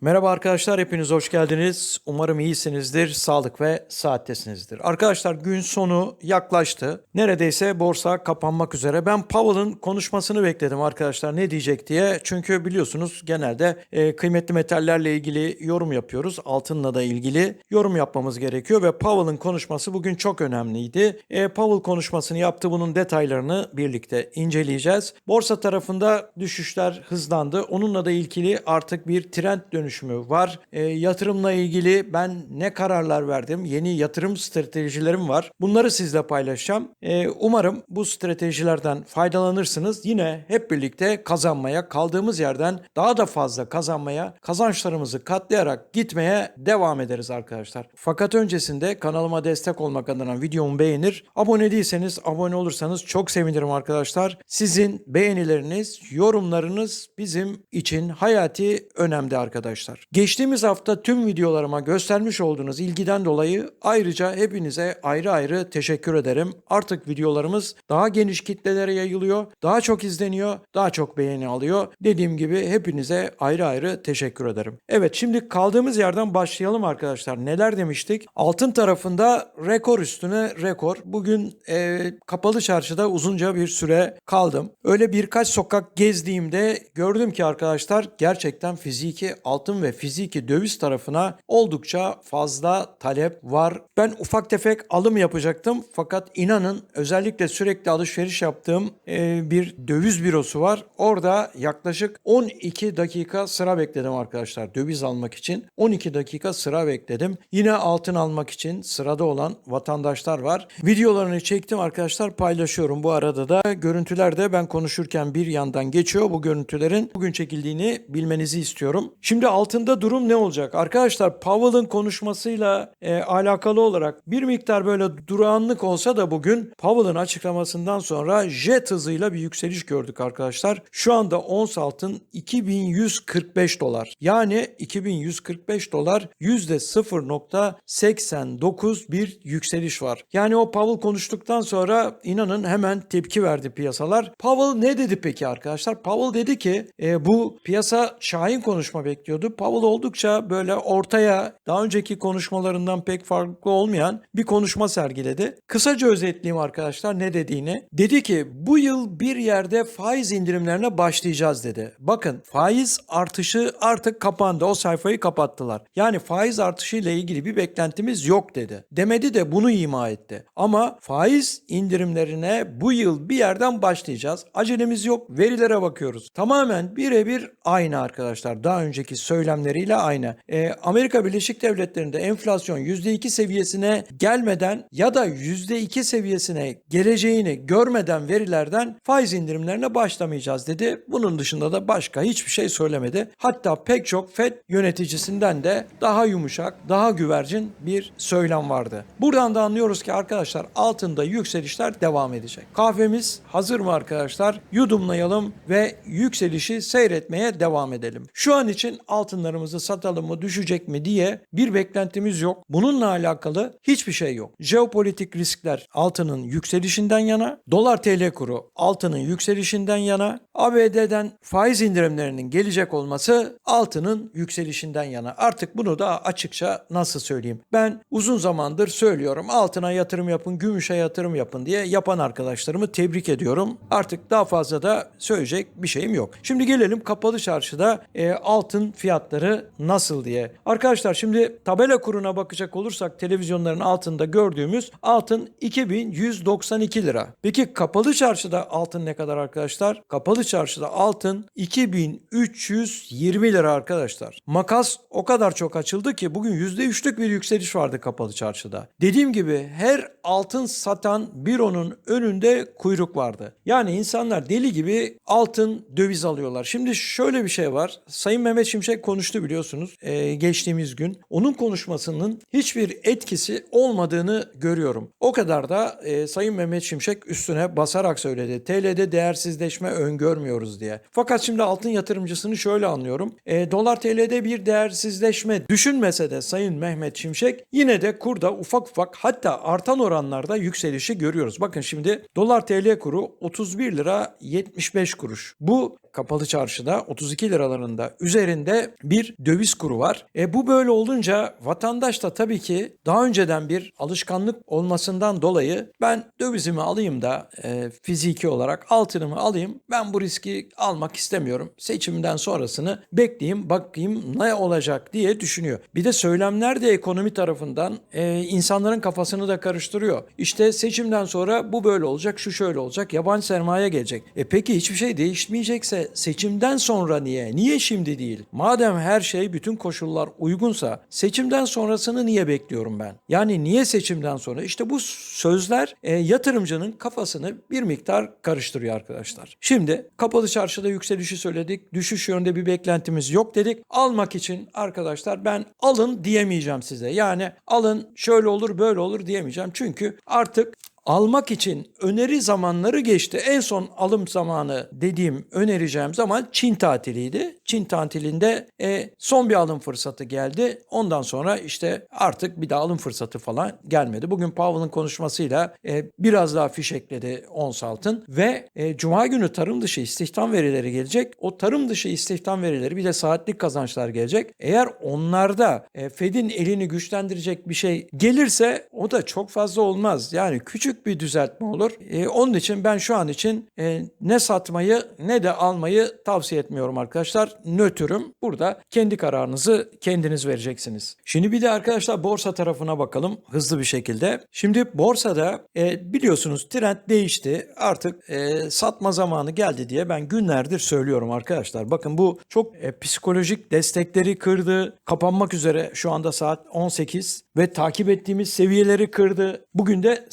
Merhaba arkadaşlar, hepiniz hoş geldiniz. Umarım iyisinizdir, sağlık ve saattesinizdir. Arkadaşlar gün sonu yaklaştı. Neredeyse borsa kapanmak üzere. Ben Powell'ın konuşmasını bekledim arkadaşlar ne diyecek diye. Çünkü biliyorsunuz genelde e, kıymetli metallerle ilgili yorum yapıyoruz. Altınla da ilgili yorum yapmamız gerekiyor ve Powell'ın konuşması bugün çok önemliydi. E, Powell konuşmasını yaptı. Bunun detaylarını birlikte inceleyeceğiz. Borsa tarafında düşüşler hızlandı. Onunla da ilgili artık bir trend dönüşümü var. E, yatırımla ilgili ben ne kararlar verdim? Yeni yatırım stratejilerim var. Bunları sizle paylaşacağım. E, umarım bu stratejilerden faydalanırsınız. Yine hep birlikte kazanmaya, kaldığımız yerden daha da fazla kazanmaya, kazançlarımızı katlayarak gitmeye devam ederiz arkadaşlar. Fakat öncesinde kanalıma destek olmak adına videomu beğenir. Abone değilseniz abone olursanız çok sevinirim arkadaşlar. Sizin beğenileriniz, yorumlarınız bizim için hayati önemli arkadaşlar. Geçtiğimiz hafta tüm videolarıma göstermiş olduğunuz ilgiden dolayı ayrıca hepinize ayrı ayrı teşekkür ederim. Artık videolarımız daha geniş kitlelere yayılıyor, daha çok izleniyor, daha çok beğeni alıyor. Dediğim gibi hepinize ayrı ayrı teşekkür ederim. Evet şimdi kaldığımız yerden başlayalım arkadaşlar. Neler demiştik? Altın tarafında rekor üstüne rekor. Bugün e, kapalı çarşıda uzunca bir süre kaldım. Öyle birkaç sokak gezdiğimde gördüm ki arkadaşlar gerçekten fiziki altın ve fiziki döviz tarafına oldukça fazla talep var. Ben ufak tefek alım yapacaktım fakat inanın özellikle sürekli alışveriş yaptığım e, bir döviz bürosu var. Orada yaklaşık 12 dakika sıra bekledim arkadaşlar döviz almak için. 12 dakika sıra bekledim. Yine altın almak için sırada olan vatandaşlar var. Videolarını çektim arkadaşlar paylaşıyorum. Bu arada da görüntüler de ben konuşurken bir yandan geçiyor. Bu görüntülerin bugün çekildiğini bilmenizi istiyorum. Şimdi altında durum ne olacak? Arkadaşlar Powell'ın konuşmasıyla e, alakalı olarak bir miktar böyle durağanlık olsa da bugün Powell'ın açıklamasından sonra jet hızıyla bir yükseliş gördük arkadaşlar. Şu anda ons altın 2145 dolar. Yani 2145 dolar %0.89 bir yükseliş var. Yani o Powell konuştuktan sonra inanın hemen tepki verdi piyasalar. Powell ne dedi peki arkadaşlar? Powell dedi ki e, bu piyasa şahin konuşma bekliyordu. Powell oldukça böyle ortaya daha önceki konuşmalarından pek farklı olmayan bir konuşma sergiledi. Kısaca özetleyeyim arkadaşlar ne dediğini. Dedi ki bu yıl bir yerde faiz indirimlerine başlayacağız dedi. Bakın faiz artışı artık kapandı. O sayfayı kapattılar. Yani faiz artışı ile ilgili bir beklentimiz yok dedi. Demedi de bunu ima etti. Ama faiz indirimlerine bu yıl bir yerden başlayacağız. Acelemiz yok. Verilere bakıyoruz. Tamamen birebir aynı arkadaşlar. Daha önceki söylemleriyle aynı. Ee, Amerika Birleşik Devletleri'nde enflasyon %2 seviyesine gelmeden ya da %2 seviyesine geleceğini görmeden verilerden faiz indirimlerine başlamayacağız dedi. Bunun dışında da başka hiçbir şey söylemedi. Hatta pek çok FED yöneticisinden de daha yumuşak, daha güvercin bir söylem vardı. Buradan da anlıyoruz ki arkadaşlar altında yükselişler devam edecek. Kahvemiz hazır mı arkadaşlar? Yudumlayalım ve yükselişi seyretmeye devam edelim. Şu an için altınlarımızı satalım mı düşecek mi diye bir beklentimiz yok. Bununla alakalı hiçbir şey yok. Jeopolitik riskler altının yükselişinden yana, dolar TL kuru altının yükselişinden yana, ABD'den faiz indirimlerinin gelecek olması altının yükselişinden yana. Artık bunu da açıkça nasıl söyleyeyim? Ben uzun zamandır söylüyorum altına yatırım yapın, gümüşe yatırım yapın diye yapan arkadaşlarımı tebrik ediyorum. Artık daha fazla da söyleyecek bir şeyim yok. Şimdi gelelim kapalı çarşıda e, altın fiyatları nasıl diye. Arkadaşlar şimdi tabela kuruna bakacak olursak televizyonların altında gördüğümüz altın 2192 lira. Peki kapalı çarşıda altın ne kadar arkadaşlar? Kapalı çarşıda altın 2320 lira arkadaşlar. Makas o kadar çok açıldı ki bugün %3'lük bir yükseliş vardı kapalı çarşıda. Dediğim gibi her altın satan büronun önünde kuyruk vardı. Yani insanlar deli gibi altın döviz alıyorlar. Şimdi şöyle bir şey var. Sayın Mehmet Şimşek konuştu biliyorsunuz e, geçtiğimiz gün. Onun konuşmasının hiçbir etkisi olmadığını görüyorum. O kadar da e, Sayın Mehmet Şimşek üstüne basarak söyledi. TL'de değersizleşme öngörmüyoruz diye. Fakat şimdi altın yatırımcısını şöyle anlıyorum. E, dolar TL'de bir değersizleşme düşünmese de Sayın Mehmet Şimşek yine de kurda ufak ufak hatta artan oranlarda yükselişi görüyoruz. Bakın şimdi dolar TL kuru 31 lira 75 kuruş. Bu kapalı çarşıda 32 liralarında üzerinde bir döviz kuru var. E bu böyle olunca vatandaş da tabii ki daha önceden bir alışkanlık olmasından dolayı ben dövizimi alayım da e, fiziki olarak altınımı alayım. Ben bu riski almak istemiyorum. Seçimden sonrasını bekleyeyim bakayım ne olacak diye düşünüyor. Bir de söylemler de ekonomi tarafından e, insanların kafasını da karıştırıyor. İşte seçimden sonra bu böyle olacak, şu şöyle olacak, yabancı sermaye gelecek. E peki hiçbir şey değişmeyecekse seçimden sonra niye? Niye şimdi değil? Madem her şey, bütün koşullar uygunsa seçimden sonrasını niye bekliyorum ben? Yani niye seçimden sonra? İşte bu sözler e, yatırımcının kafasını bir miktar karıştırıyor arkadaşlar. Şimdi kapalı çarşıda yükselişi söyledik. Düşüş yönünde bir beklentimiz yok dedik. Almak için arkadaşlar ben alın diyemeyeceğim size. Yani alın şöyle olur böyle olur diyemeyeceğim. Çünkü artık almak için öneri zamanları geçti. En son alım zamanı dediğim önereceğim zaman Çin tatiliydi. Çin tatilinde e, son bir alım fırsatı geldi. Ondan sonra işte artık bir daha alım fırsatı falan gelmedi. Bugün Powell'ın konuşmasıyla e, biraz daha fişekledi ons altın ve e, Cuma günü tarım dışı istihdam verileri gelecek. O tarım dışı istihdam verileri bir de saatlik kazançlar gelecek. Eğer onlarda e, Fed'in elini güçlendirecek bir şey gelirse o da çok fazla olmaz. Yani küçük bir düzeltme olur. E, onun için ben şu an için e, ne satmayı ne de almayı tavsiye etmiyorum arkadaşlar. Nötrüm. Burada kendi kararınızı kendiniz vereceksiniz. Şimdi bir de arkadaşlar borsa tarafına bakalım hızlı bir şekilde. Şimdi borsada e, biliyorsunuz trend değişti. Artık e, satma zamanı geldi diye ben günlerdir söylüyorum arkadaşlar. Bakın bu çok e, psikolojik destekleri kırdı. Kapanmak üzere şu anda saat 18 ve takip ettiğimiz seviyeleri kırdı. Bugün de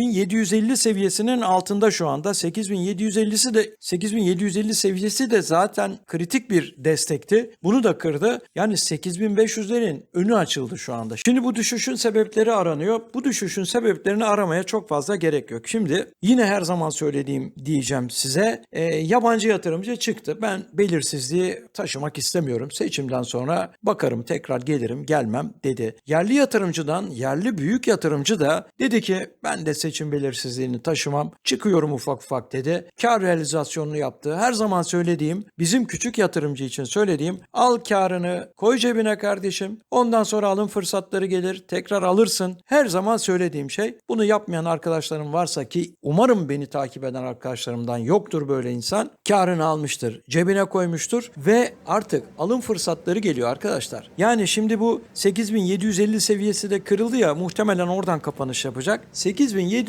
8750 seviyesinin altında şu anda. 8750'si de 8750 seviyesi de zaten kritik bir destekti. Bunu da kırdı. Yani 8500'lerin önü açıldı şu anda. Şimdi bu düşüşün sebepleri aranıyor. Bu düşüşün sebeplerini aramaya çok fazla gerek yok. Şimdi yine her zaman söylediğim diyeceğim size. E, yabancı yatırımcı çıktı. Ben belirsizliği taşımak istemiyorum. Seçimden sonra bakarım tekrar gelirim gelmem dedi. Yerli yatırımcıdan yerli büyük yatırımcı da dedi ki ben de seçim belirsizliğini taşımam. Çıkıyorum ufak ufak dedi. Kar realizasyonunu yaptı. Her zaman söylediğim bizim küçük yatırımcı için söylediğim al karını koy cebine kardeşim. Ondan sonra alım fırsatları gelir. Tekrar alırsın. Her zaman söylediğim şey. Bunu yapmayan arkadaşlarım varsa ki umarım beni takip eden arkadaşlarımdan yoktur böyle insan. Karını almıştır. Cebine koymuştur ve artık alım fırsatları geliyor arkadaşlar. Yani şimdi bu 8750 seviyesi de kırıldı ya muhtemelen oradan kapanış yapacak. 8750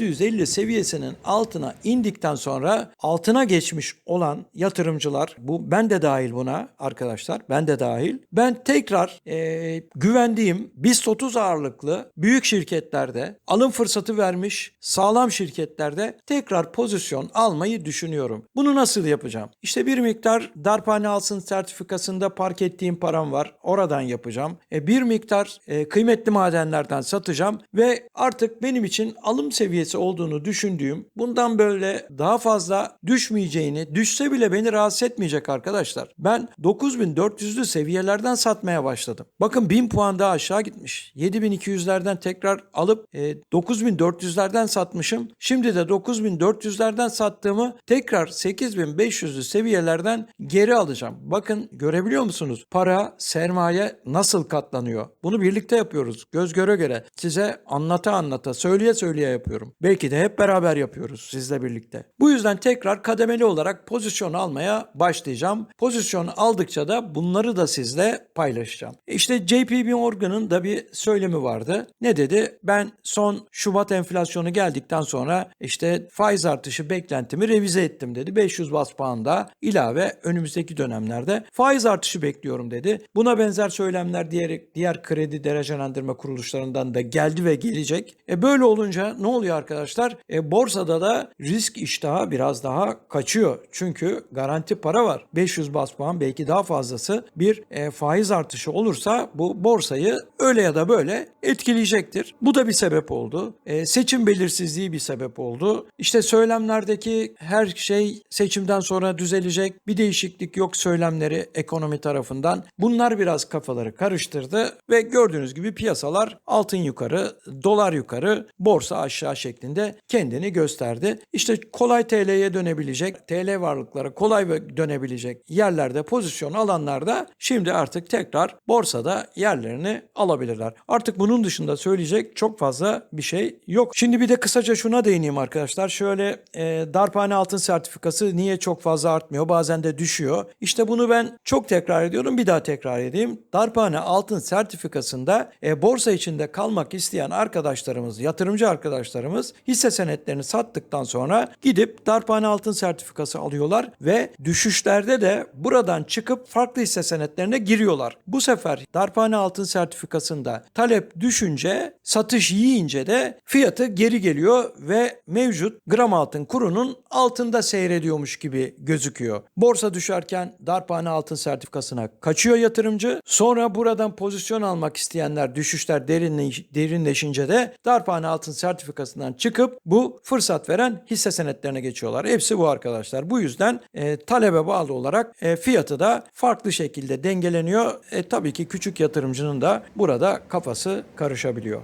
seviyesinin altına indikten sonra altına geçmiş olan yatırımcılar bu ben de dahil buna arkadaşlar ben de dahil. Ben tekrar e, güvendiğim BIST 30 ağırlıklı büyük şirketlerde alım fırsatı vermiş sağlam şirketlerde tekrar pozisyon almayı düşünüyorum. Bunu nasıl yapacağım? İşte bir miktar darphane alsın sertifikasında park ettiğim param var. Oradan yapacağım. E, bir miktar e, kıymetli madenlerden satacağım ve artık benim için alım seviyesi olduğunu düşündüğüm bundan böyle daha fazla düşmeyeceğini düşse bile beni rahatsız etmeyecek arkadaşlar. Ben 9400'lü seviyelerden satmaya başladım. Bakın 1000 puan daha aşağı gitmiş. 7200'lerden tekrar alıp e, 9400'lerden satmışım. Şimdi de 9400'lerden sattığımı tekrar 8500'lü seviyelerden geri alacağım. Bakın görebiliyor musunuz? Para, sermaye nasıl katlanıyor? Bunu birlikte yapıyoruz. Göz göre göre. Size anlata anlata, söyleye söyleye yapıyorum. Belki de hep beraber yapıyoruz sizle birlikte. Bu yüzden tekrar kademeli olarak pozisyon almaya başlayacağım. Pozisyon aldıkça da bunları da sizle paylaşacağım. İşte JP Morgan'ın da bir söylemi vardı. Ne dedi? Ben son Şubat enflasyonu geldikten sonra işte faiz artışı beklentimi revize ettim dedi. 500 bas puanda ilave önümüzdeki dönemlerde faiz artışı bekliyorum dedi. Buna benzer söylemler diğer, diğer kredi derecelendirme kuruluşlarından da geldi ve gelecek. E böyle olunca ne oluyor arkadaşlar? E borsada da risk iştahı biraz daha kaçıyor. Çünkü garanti para var. 500 bas puan belki daha fazlası bir e, faiz artışı olursa bu borsayı öyle ya da böyle etkileyecektir. Bu da bir sebep oldu. E, seçim belirsizliği bir sebep oldu. İşte söylemlerdeki her şey seçimden sonra düzelecek. Bir değişiklik yok söylemleri ekonomi tarafından. Bunlar biraz kafaları karıştırdı ve gördüğünüz gibi piyasalar altın yukarı, dolar yukarı, borsa aşağı şeklinde şeklinde kendini gösterdi. İşte kolay TL'ye dönebilecek, TL varlıklara kolay dönebilecek yerlerde pozisyon alanlarda şimdi artık tekrar borsada yerlerini alabilirler. Artık bunun dışında söyleyecek çok fazla bir şey yok. Şimdi bir de kısaca şuna değineyim arkadaşlar. Şöyle e, darphane altın sertifikası niye çok fazla artmıyor bazen de düşüyor. İşte bunu ben çok tekrar ediyorum bir daha tekrar edeyim. Darphane altın sertifikasında e, borsa içinde kalmak isteyen arkadaşlarımız, yatırımcı arkadaşlarımız hisse senetlerini sattıktan sonra gidip darphane altın sertifikası alıyorlar ve düşüşlerde de buradan çıkıp farklı hisse senetlerine giriyorlar. Bu sefer darphane altın sertifikasında talep düşünce, satış yiyince de fiyatı geri geliyor ve mevcut gram altın kurunun altında seyrediyormuş gibi gözüküyor. Borsa düşerken darphane altın sertifikasına kaçıyor yatırımcı. Sonra buradan pozisyon almak isteyenler düşüşler derinleş, derinleşince de darphane altın sertifikasından çıkıp bu fırsat veren hisse senetlerine geçiyorlar. Hepsi bu arkadaşlar. Bu yüzden e, talebe bağlı olarak e, fiyatı da farklı şekilde dengeleniyor. E, tabii ki küçük yatırımcının da burada kafası karışabiliyor.